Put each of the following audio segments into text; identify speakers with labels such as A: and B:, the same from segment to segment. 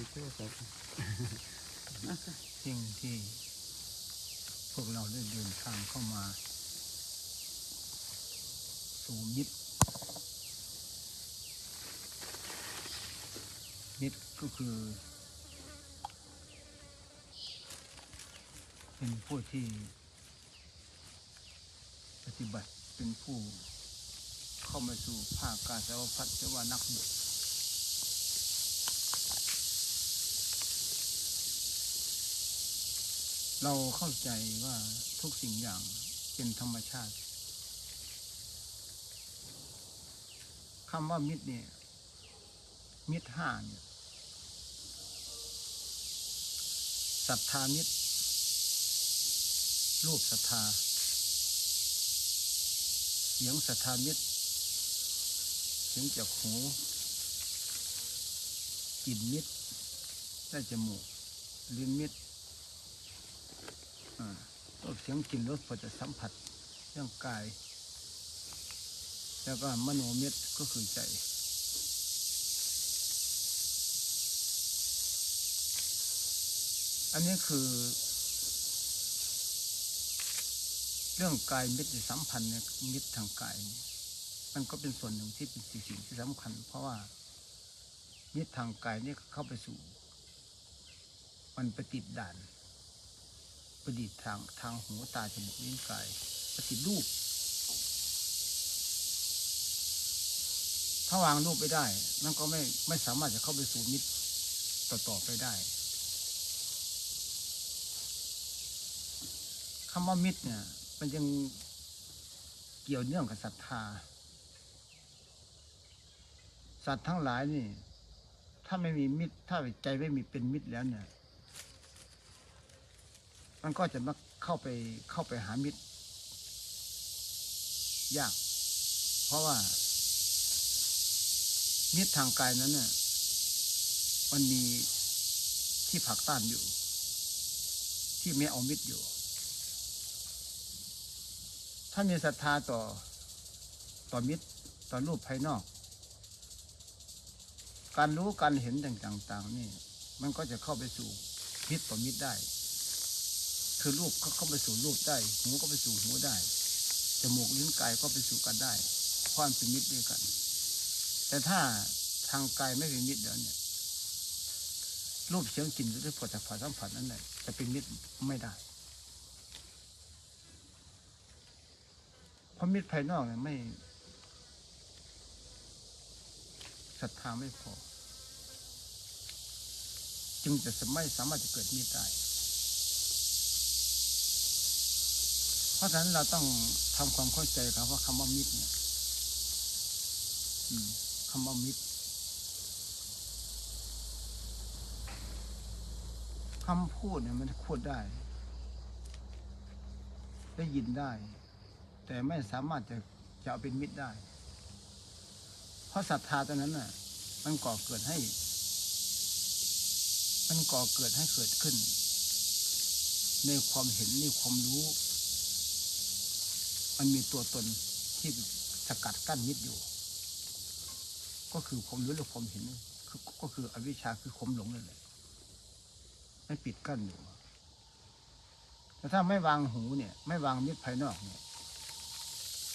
A: ติดโทรศัพท์
B: สิ่งที่พวกเราได้เดินทางเข้ามา สู่มิตรมิตรก็คือ เป็นผู้ที่ ปฏิบัติเป็นผู้เข้ามาสู่ภาคการสาวพัฒน์ว่านักบวช เราเข้าใจว่าทุกสิ่งอย่างเป็นธรรมชาติคำว่ามิตรเนี่ย มิตรห้าเนี่ยศรัทธามิตร รูปศรัทธา เสียงศรัทธามิตร เสียงจากหูกลิ่นมิตรได้จมูกลิ้นมิตร อ่าก็เสียงกลิ่นรสพอจะสัมผัสเรื่องกาย แล้วก็มโนเมตก็คือใจอันนี้คือ เรื่องกายมิตรสัมพันธ์เนี่ยมิตรทางกายนี่มันก็เป็นส่วนหนึ่งที่เป็นสิ่งสิ่งที่สำคัญ เพราะว่ามิตรทางกายเนี่ยเข้าไปสู่ มันไปติดด่าน ประดิษฐ์ทางทางหูตาจมูกลิ้นกายประสิทธิรูป ถ้าวางรูปไปได้ นั่นก็ไม่ไม่สามารถจะเข้าไปสู่มิตรต่อต่อไปได้คำว่ามิตรเนี่ย มันยังเกี่ยวเนื่องกับศรัทธา สัตว์ทั้งหลายนี่ ถ้าไม่มีมิตร ถ้าใจไม่มีเป็นมิตรแล้วเนี่ย มันก็จะมาเข้าไปเข้าไปหามิตร ยาก เพราะว่า มิตรทางกายนั้นเนี่ยมันมีที่ผักต้านอยู่ ที่ไม่เอามิตรอยู่ ถ้ามีศรัทธาต่อต่อมิตรต่อรูปภายนอก การรู้การเห็นต่างๆนี่ มันก็จะเข้าไปสู่มิตรต่อมิตรได้ คือรูปก็เข้าไปสู่รูปได้หูก็ไปสู่หูได้จมูกลิ้นกายก็ไปสู่กันได้ ความเป็นมิตรด้วยกัน แต่ถ้าทางกายไม่เป็นมิตรเดี๋ยวเนี่ยรูปเสียงกลิ่นหรือผลิตภัณฑ์สัมผัสนั้นแหละจะเป็นมิตรไม่ได้เพราะมิตรภายนอกเนี่ยไม่ศรัทธาไม่พอ จึงจะไม่สามารถจะเกิดมิตรได้ เพราะฉะนั้นเราต้องทำความเข้าใจครับว่าคำว่ามิตรเนี่ยคำว่ามิตรคำพูดเนี่ยมันพูดได้ ได้ยินได้ แต่ไม่สามารถจะจะเอาเป็นมิตรได้ เพราะศรัทธาตัวนั้นน่ะ มันก่อเกิดให้ มันก่อเกิดให้เกิดขึ้น ในความเห็นในความรู้ มันมีตัวตนที่สกัดกั้นมิตรอยู่ ก็คือความรู้และความเห็นคือก็คืออวิชชาคือความหลงนั่นแหละไม่ปิดกั้นอยู่แต่ถ้าไม่วางหูเนี่ย ไม่วางมิตรภายนอกเนี่ย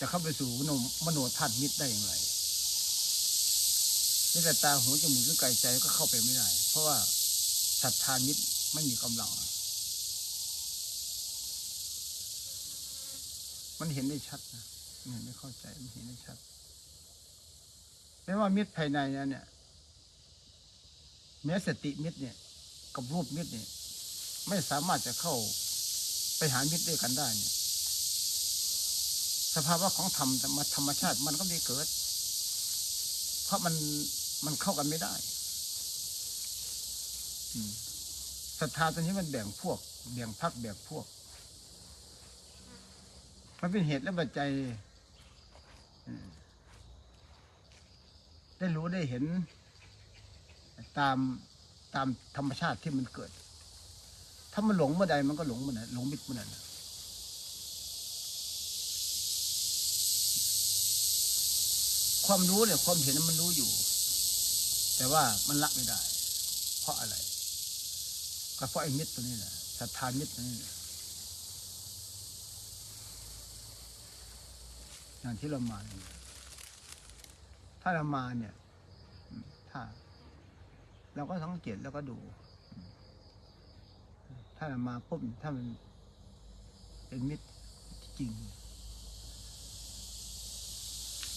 B: จะเข้าไปสู่มโนมโนธาตุมิตรได้อย่างไรนี่แต่ตาหูจมูกลิ้นกายใจก็เข้าไปไม่ได้ เพราะว่าศรัทธามิตรไม่มีกำลัง มันเห็นได้ชัดนะมันเห็นได้เข้าใจมันเห็นได้ชัดไม่ว่ามิตรภายในนะเนี่ยแม้สติมิตรเนี่ย กับรูปมิตรเนี่ย ไม่สามารถจะเข้าไปหามิตรด้วยกันได้เนี่ย สภาวะของธรรมธรรมธรรมชาติมันก็มีเกิด เพราะมันมันเข้ากันไม่ได้ศรัทธาตัวนี้มันแบ่งพวก แบ่งพักแบ่งพวก มันเป็นเหตุและปัจจัยได้รู้ได้เห็น ตามตามธรรมชาติที่มันเกิด ถ้ามันหลงเมื่อใดมันก็หลงเมื่อนั้นหลงมิดเมื่อนั้นความรู้เนี่ยความเห็นมันรู้อยู่ แต่ว่ามันละไม่ได้ เพราะอะไร ก็เพราะไอ้มิตรตัวนี้แหละศรัทธามิตรตัวนี้แหละ อย่างที่เรามา ถ้าเรามาเนี่ย ถ้า เราก็สังเกตแล้วก็ดู ถ้าเรามาปุ๊บถ้ามันเป็นมิตรจริง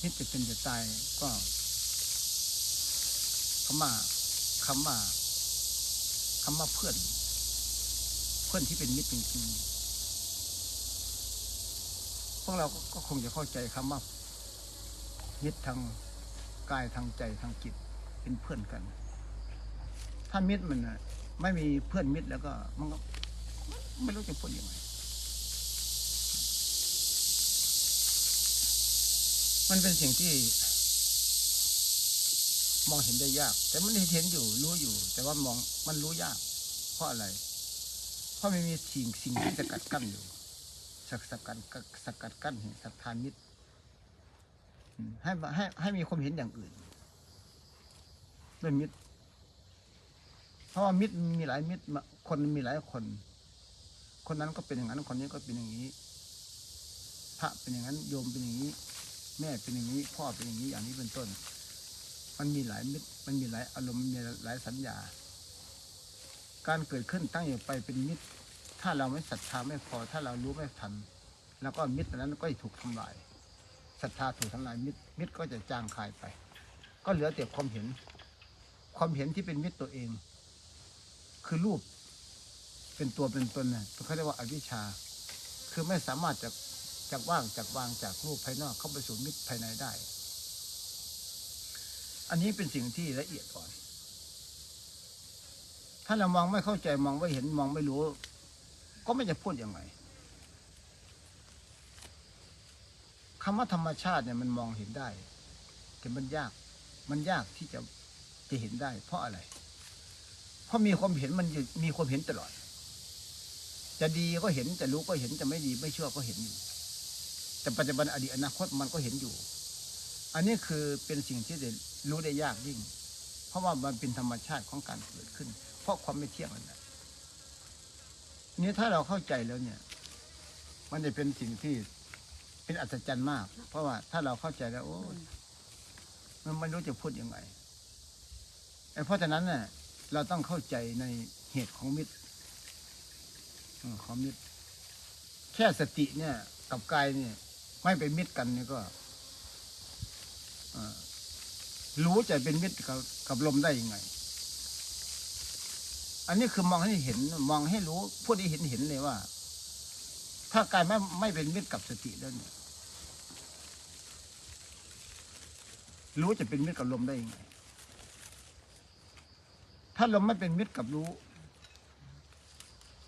B: มิตรจะเป็นจะตายก็คำว่าคำว่าคำว่าเพื่อน เพื่อนที่เป็นมิตรจริงๆ พวกเราก็คงจะเข้าใจคำว่ามิตรทางกายทางใจทางจิตเป็นเพื่อนกัน ถ้ามิตรมันไม่มีเพื่อนมิตรแล้วก็มันก็ไม่รู้จะพูดยังไง มันเป็นสิ่งที่ มองเห็นได้ยาก แต่มันเห็นอยู่รู้อยู่ แต่ว่ามองมันรู้ยาก เพราะอะไร เพราะมันมีสิ่งสิ่งที่สกัดกั้นอยู่ สกสกัดสกัดกั้นเห็นศรัทธามิตรให้ให้ให้มีความเห็นอย่างอื่นด้วยมิตร เพราะว่ามิตรมีหลายมิตรคนมีหลายคน คนนั้นก็เป็นอย่างนั้นคนนี้ก็เป็นอย่างนี้ พระเป็นอย่างนั้นโยมเป็นอย่างนี้ แม่เป็นอย่างนี้ พ่อเป็นอย่างนี้อย่างนี้เป็นต้น มันมีหลายมิตร มันมีหลายอารมณ์มีหลายสัญญา การเกิดขึ้นตั้งอยู่ไปเป็นมิตร ถ้าเราไม่ศรัทธาไม่พอ ถ้าเรารู้ไม่ทัน แล้วก็มิตรนั้นก็จะถูกทำลายศรัทธาถูกทำลายมิตรมิตรก็จะจางคายไป ก็เหลือแต่ความเห็น ความเห็นที่เป็นมิตรตัวเอง คือรูปเป็นตัวเป็นตนน่ะเขาเรียกว่าอวิชชา คือไม่สามารถจะจากว่างจากวางจากรูปภายนอกเข้าไปสู่มิตรภายในได้ อันนี้เป็นสิ่งที่ละเอียดอ่อน ถ้าเรามองไม่เข้าใจมองไม่เห็นมองไม่รู้ ก็ไม่จะพูดยังไงคำว่าธรรมชาติเนี่ยมันมองเห็นได้ แต่มันยาก มันยากที่จะจะเห็นได้ เพราะอะไร เพราะมีความเห็นมันมีความเห็นตลอด จะดีก็เห็นจะรู้ก็เห็นจะไม่ดีไม่ชั่วก็เห็นอยู่ แต่ปัจจุบันอดีตอนาคตมันก็เห็นอยู่ อันนี้คือเป็นสิ่งที่ได้รู้ได้ยากยิ่ง เพราะว่ามันเป็นธรรมชาติของการเกิดขึ้น เพราะความไม่เที่ยงนั่นแหละ นี้ถ้าเราเข้าใจแล้วเนี่ย มันจะเป็นสิ่งที่เป็นอัศจรรย์มาก เพราะว่าถ้าเราเข้าใจแล้วโอ้มันไม่รู้จะพูดยังไงเพราะฉะนั้นเนี่ยเราต้องเข้าใจในเหตุของมิตรของมิตร แค่สติเนี่ย กับกายเนี่ย ไม่เป็นมิตรกันเนี่ยก็รู้จะเป็นมิตรกับกับลมได้ยังไง อันนี้คือมองให้เห็นมองให้รู้พูดให้เห็นเห็นเลยว่า ถ้ากายไม่ไม่เป็นมิตรกับสติแล้วเนี่ยรู้จะเป็นมิตรกับลมได้ยังไง ถ้าลมไม่เป็นมิตรกับรู้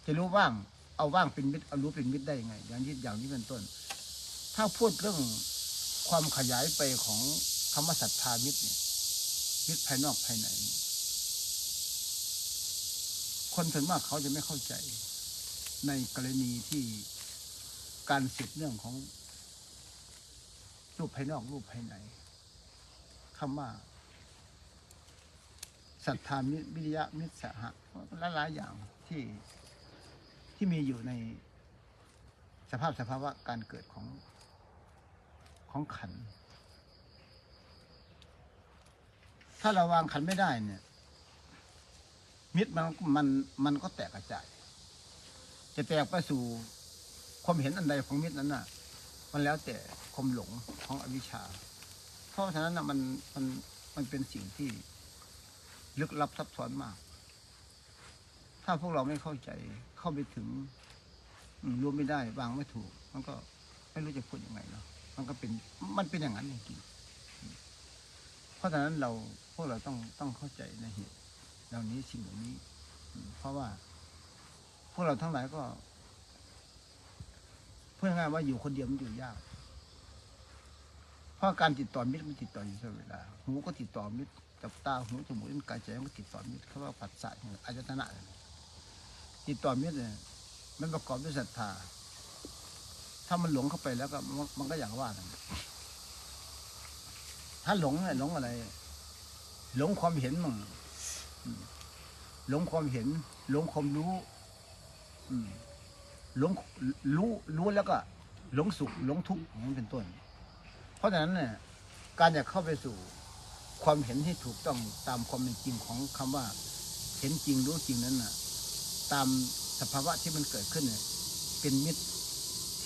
B: จะรู้ว่าง เอาว่างเป็นมิตรเอารู้เป็นมิตรได้ยังไง อย่างนี้อย่างนี้เป็นต้น ถ้าพูดเรื่องความขยายไปของคำว่าศรัทธามิตรเนี่ยมิตรภายนอกภายในเนี่ย คนส่วนมากเขาจะไม่เข้าใจ ในกรณีที่การสืบเนื่องของ รูปภายนอกรูปภายในคำว่าศรัทธามิวิริยะมิสหะหลายๆอย่างที่ที่มีอยู่ในสภาพสภาวะการเกิดของของขัน ถ้าเราวางขันไม่ได้เนี่ย มิตรมันมันมันก็แตกกระจาย จะแตกไปสู่ความเห็นอันใดของมิตรนั้นน่ะ มันแล้วแต่ความหลงของอวิชชา เพราะฉะนั้นน่ะมันมันมันเป็นสิ่งที่ลึกลับซับซ้อนมาก ถ้าพวกเราไม่เข้าใจเข้าไปถึงรวมไม่ได้วางไม่ถูก มันก็ไม่รู้จะพูดยังไงเนาะมันก็เป็นมันเป็นอย่างนั้นจริงๆเพราะฉะนั้นเราพวกเราต้องต้องเข้าใจในเหตุ ล่านี้สิ่งเหล่านี้ เพราะว่า พวกเราทั้งหลายก็พูดง่ายว่าอยู่คนเดียวมันอยู่ยาก เพราะการติดต่อมิตรมันติดต่ออยู่ตลอดเวลาหูก็ติดต่อมิตรกับตาหูจมูกลิ้นกายใจมันก็ติดต่อมิตรเขาว่าผัสสะเนี่ยอายตนะติดต่อมิตรเนี่ยมันประกอบด้วยศรัทธา ถ้ามันหลงเข้าไปแล้วก็มันก็อย่างว่าถ้าหลงเนี่ยหลงอะไร หลงความเห็นมั่ง หลงความเห็น หลงความรู้หลงรู้รู้แล้วก็หลงสุขหลงทุกข์อย่างนั้นเป็นต้น เพราะฉะนั้นเนี่ยการจะเข้าไปสู่ความเห็นที่ถูกต้องตามความเป็นจริงของคำว่า เห็นจริงรู้จริงนั้นน่ะ ตามสภาวะที่มันเกิดขึ้นเนี่ยเป็นมิตร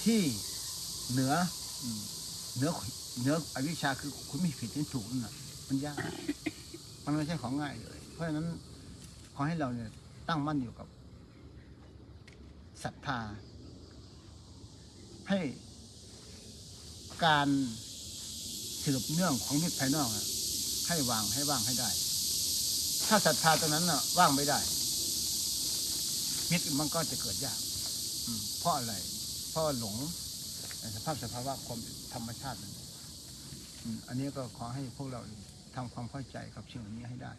B: ที่เหนือเหนือเหนืออวิชชาคือคุณมีผิดที่ถูกนั่นน่ะมันยาก มันไม่ใช่ของง่ายเลย ราะฉะนั้นขอให้เราเนี่ยตั้งมั่นอยู่กับศรัทธา ให้การสืบเนื่องของมิตรภายนอกให้วางให้ว่างให้ได้ ถ้าศรัทธาตรงนั้นน่ะ ว่างไม่ได้ มิตรมันก็จะเกิดยากเพราะอะไร เพราะหลงสภาพสภาวะความธรรมชาติ อันนี้ก็ขอให้พวกเราทำความเข้าใจกับสิ่งนี้ให้ได้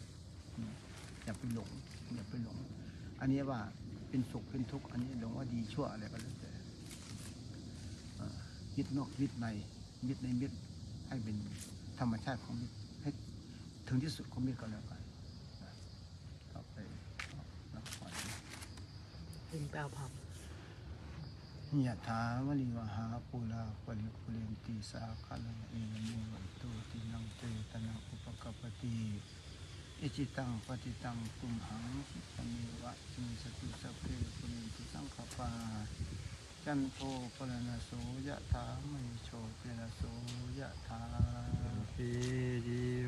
B: อย่าไปหลงอย่าไปหลง อันนี้ว่าเป็นสุขเป็นทุกข์อันนี้หลงว่าดีชั่วอะไรก็แล้วแต่ยึดนอกยึดในยึดในมิตรให้เป็นธรรมชาติของมิตรให้ถึงที่สุดของมิตรก็แล้วกันต่อไปรับพร
A: ลิงแปลวผับ
B: ยะถาวริวหาปุราปริปุเรนติสาคาลังเอวเมวันตุตินังเตตนะอุปกปติ อิจิตังปฏิตังตุมหังสมิวะจิสติสัพเพปุเรนติสังขปาจันโทปรณโสยะถามณิโชติระโสยะถา
C: ปิดิโย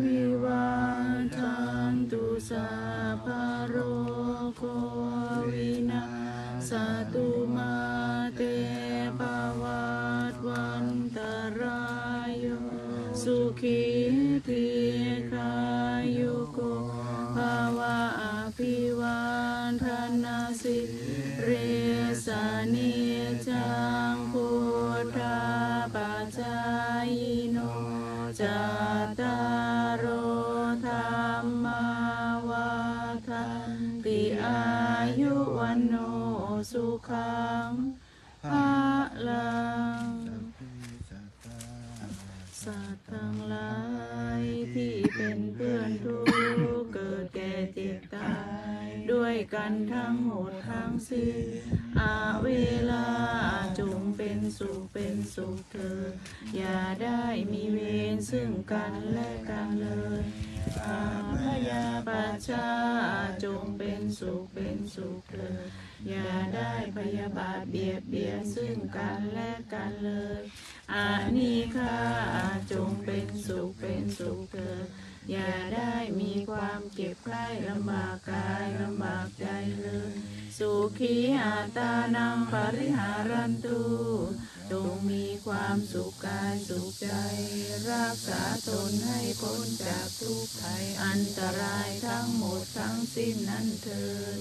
A: วิวันทันตุสาพาโรโควินาสตุ สุขีทีขายุโกภาวะอภิวันทนาสิเรสานิจังพุทธาปัจจายโนจัตตารโธรรมาวาทันติอายุวันโนสุขัง หลายที่เป็นเพื่อนทุกเกิดแก่เจ็บตาย ด้วยกันทั้งหมดทั้งสิ้นอาเวลาจงเป็นสุขเป็นสุขเถิดอย่าได้มีเวรซึ่งกันและกันเลยอาพยาปัชชาจงเป็นสุขเป็นสุขเถิดอย่าได้พยาบาทเบียดเบียนซึ่งกันและกันเลย อานิคาจงเป็นสุขเป็นสุขเถิดอย่าได้มีความเจ็บไข้ลำบากกายลำบากใจเลย สุขีอาตานังปริหารันตุจงมีความสุขกายสุขใจ รักษาตนให้พ้นจากทุกข์ภัยอันตรายทั้งหมดทั้งสิ้นนั้นเถิด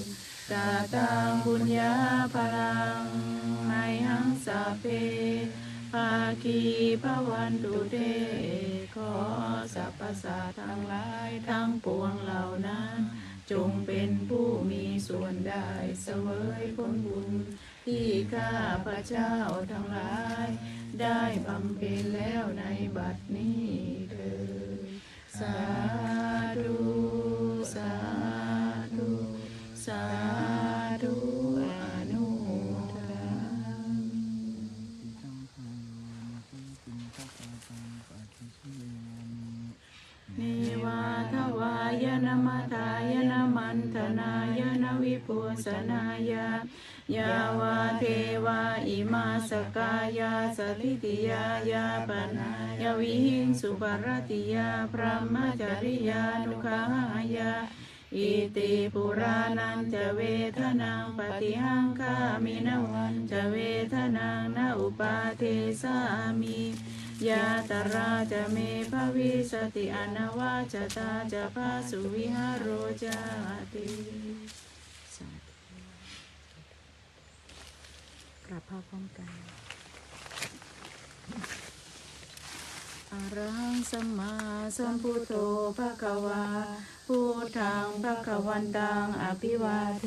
A: ตาตังบุญญาพลังไมหังสาเพ ภาคีพระวันตุเตขอสรรพสัตว์ทั้งหลายทั้งปวงเหล่านั้น จงเป็นผู้มีส่วนได้เสวยผลบุญ ที่ข้าพระเจ้าทั้งหลาย ได้บำเพ็ญแล้วในบัดนี้เถิดสา นมัทา
B: ยนมั
A: นธนายนวิปุสนายายาวาเทวาอิมาสกายาสลิติยายาปนายวิหิงสุปรติยาพระมจริยานุขายาอิติปุรานันจะเวทนังปฏิหังคามินวันจะเวทนังนาอุปาเทสามิ ยาตราจะเมภวิสติอนาวาจตาจะพาสุวิหารโรจาติกราบพระพร้อมกันอรังสัมมาสัมพุทโธภะคะวาพุทธังภะคะวันตังอภิวาเท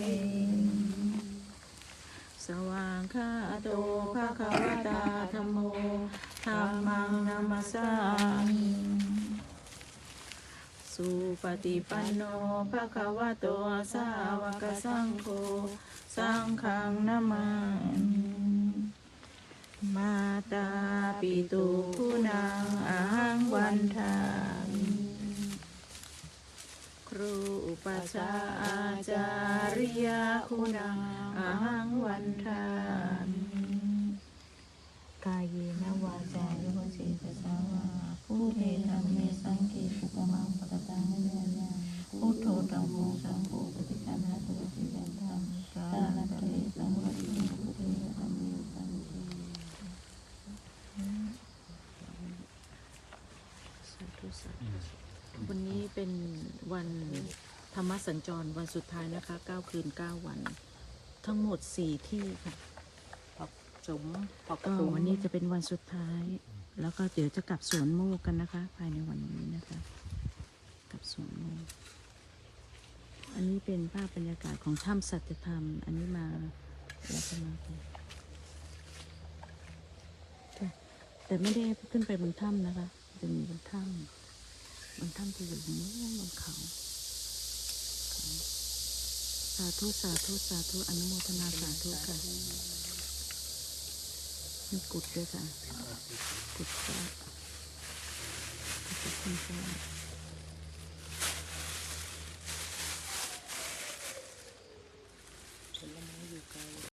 A: สว่างคาโตภะคะวตาธรรมโม ธรรมังนามัสสามิสุปฏิปันโนภะคะวะโตสาวกสังโฆสังฆังนามามาตาปิตุคุณังอาหังวันทามิครูอุปชฌาย์อาจาริยคุณังอาหังวันทามิ
D: กายเยนวาจายุวเจตสาวาผู้เทธรรมเมสังเกตุกมังปตตังนิยายาพุทโธธรรมโมสังโฆปฏิคันหาตุติยันธรรมกาลเทสังวติมุเทธรรมเมสังเก
A: สาธุสาธุวันนี้เป็นวันธรรมสัญจรวันสุดท้ายนะคะ 9 คืน 9 วัน ทั้งหมด 4 ที่ค่ะ
D: สมปอก
A: ก็วันนี้จะเป็นวันสุดท้าย แล้วก็เดี๋ยวจะกลับสวนโมกกันนะคะ ภายในวันนี้นะคะ กลับสวนโมก อันนี้เป็นภาพบรรยากาศของถ้ำสัจธรรม อันนี้มาแล้วก็มากันค่ะแต่ไม่ได้ขึ้นไปบนถ้ำนะคะจะมีบนถ้ำบนถ้ำจะอยู่บนนู้นบนเขาเขา สาธุสาธุสาธุอนุโมทนาสาธุค่ะ มีกุดด้วยค่ะ กุดพระกุดพระคุณพระ